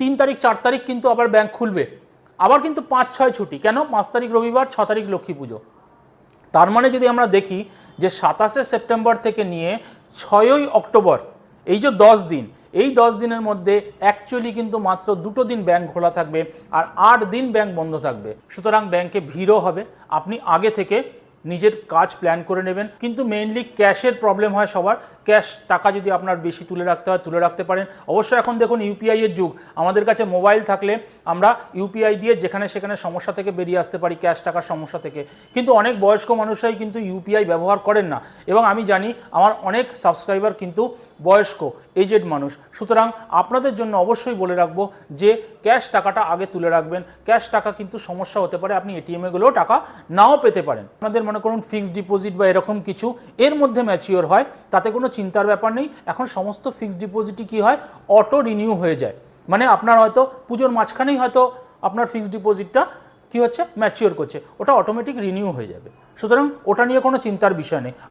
তিন তারিখ, চার তারিখ কিন্তু আবার ব্যাংক খুলবে। আবার কিন্তু পাঁচ, ছয় ছুটি। কেন? পাঁচ তারিখ রবিবার, ছ তারিখ লক্ষ্মী পুজো। তার মানে যদি আমরা দেখি যে সাতাশে সেপ্টেম্বর থেকে নিয়ে ছয়ই অক্টোবর, এই যে দশ দিন, এই দশ দিনের মধ্যে অ্যাকচুয়ালি কিন্তু মাত্র দুটো দিন ব্যাংক খোলা থাকবে আর আট দিন ব্যাংক বন্ধ থাকবে। সুতরাং ব্যাংকে ভিড়ও হবে। আপনি আগে থেকে নিজের কাজ প্ল্যান করে নেবেন। কিন্তু মেইনলি ক্যাশের প্রবলেম হয় সবার। ক্যাশ টাকা যদি আপনার বেশি তুলে রাখতে হয়, তুলে রাখতে পারেন। অবশ্যই এখন দেখুন ইউপিআই এর যুগ। আমাদের কাছে মোবাইল থাকলে আমরা ইউপিআই দিয়ে যেখানে সেখানে সমস্যা থেকে বেরিয়ে আসতে পারি ক্যাশ টাকার সমস্যা থেকে। কিন্তু অনেক বয়স্ক মানুষরাই কিন্তু ইউপিআই ব্যবহার করেন না। এবং আমি জানি আমার অনেক সাবস্ক্রাইবার কিন্তু বয়স্ক এজেড মানুষ। সুতরাং আপনাদের জন্য অবশ্যই বলে রাখব যে ক্যাশ টাকাটা আগে তুলে রাখবেন। ক্যাশ টাকা কিন্তু সমস্যা হতে পারে। আপনি এটিএমে গেলেও টাকা নাও পেতে পারেন। আপনাদের মনে করুন ফিক্সড ডিপোজিট বা এরকম কিছু, এর মধ্যে ম্যাচিওর হয়, তাতে কোনো চিন্তার ব্যাপার নেই। এখন সমস্ত ফিক্সড ডিপোজিটই কী হয়? অটো রিনিউ হয়ে যায়। মানে আপনার হয়তো পুজোর মাঝখানেই হয়তো আপনার ফিক্সড ডিপোজিটটা কি হচ্ছে? ম্যাচিওর করছে। ওটা অটোমেটিক রিনিউ হয়ে যাবে। সুতরাং ওটা নিয়ে কোনো চিন্তার বিষয় নেই।